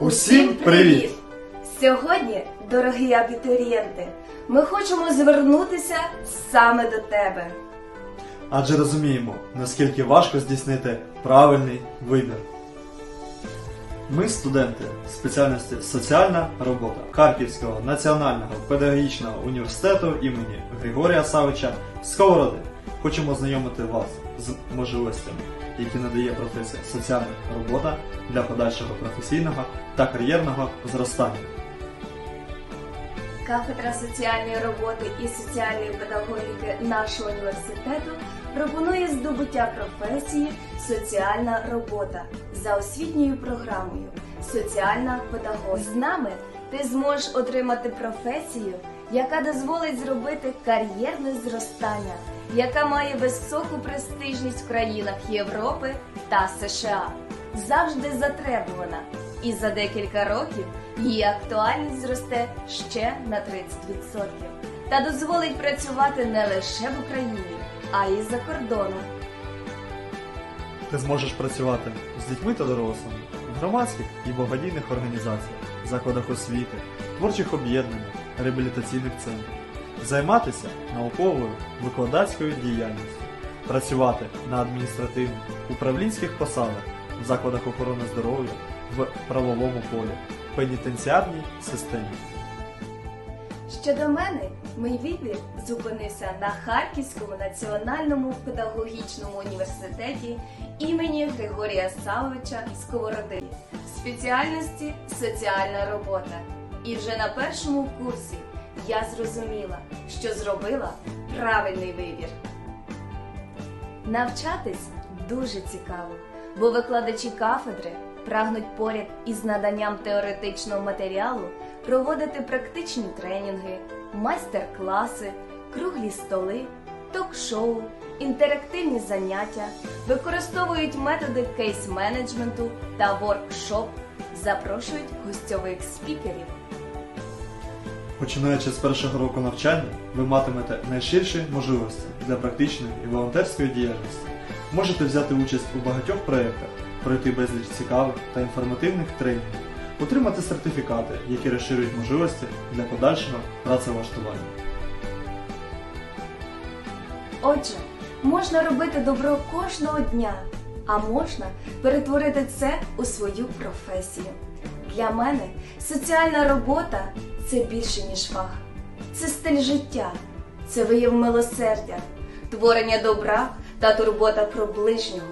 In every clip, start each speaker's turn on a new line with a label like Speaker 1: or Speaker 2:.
Speaker 1: Усім привіт!
Speaker 2: Сьогодні, дорогі абітурієнти, ми хочемо звернутися саме до тебе.
Speaker 1: Адже розуміємо, наскільки важко здійснити правильний вибір. Ми студенти спеціальності соціальна робота Харківського національного педагогічного університету імені Григорія Савича Сковороди. Хочемо знайомити вас з можливостями, які надає професія соціальна робота для подальшого професійного та кар'єрного зростання.
Speaker 2: Кафедра соціальної роботи і соціальної педагогіки нашого університету пропонує здобуття професії соціальна робота за освітньою програмою Соціальна педагогіка. З нами ти зможеш отримати професію, яка дозволить зробити кар'єрне зростання, яка має високу престижність в країнах Європи та США. Завжди затребувана, і за декілька років її актуальність зросте ще на 30% та дозволить працювати не лише в Україні, а й за кордоном.
Speaker 1: Ти зможеш працювати з дітьми та дорослими в громадських і благодійних організаціях, закладах освіти, творчих об'єднаннях, реабілітаційних центрах, займатися науковою викладацькою діяльністю, працювати на адміністративних управлінських посадах в закладах охорони здоров'я, в правовому полі, пенітенціарній системі.
Speaker 2: Щодо мене, мій вибір зупинився на Харківському національному педагогічному університеті імені Григорія Савовича Сковороди спеціальності соціальна робота. І вже на першому курсі я зрозуміла, що зробила правильний вибір. Навчатись дуже цікаво, бо викладачі кафедри прагнуть поряд із наданням теоретичного матеріалу проводити практичні тренінги, майстер-класи, круглі столи, ток-шоу, інтерактивні заняття, використовують методи кейс-менеджменту та воркшоп, запрошують гостьових спікерів.
Speaker 1: Починаючи з першого року навчання, ви матимете найширші можливості для практичної і волонтерської діяльності. Можете взяти участь у багатьох проєктах, пройти безліч цікавих та інформативних тренінгів, отримати сертифікати, які розширюють можливості для подальшого працевлаштування.
Speaker 2: Отже, можна робити добро кожного дня, а можна перетворити це у свою професію. Для мене соціальна робота це більше, ніж фах. Це стиль життя, це вияв милосердя, творення добра та турбота про ближнього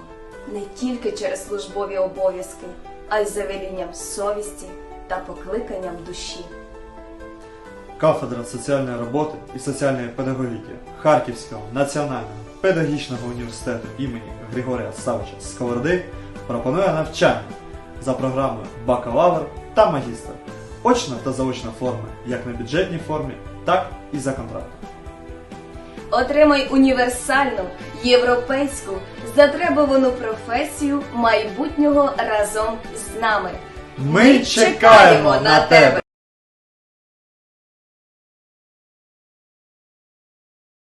Speaker 2: не тільки через службові обов'язки, а й за велінням совісті та покликанням душі.
Speaker 1: Кафедра соціальної роботи і соціальної педагогіки Харківського національного педагогічного університету імені Григорія Савича Сковороди пропонує навчання за програмою бакалавр та магістр, очна та заочна форми як на бюджетній формі, так і за контрактом.
Speaker 2: Отримай універсальну європейську затребувану професію майбутнього разом з нами.
Speaker 1: Ми чекаємо на тебе!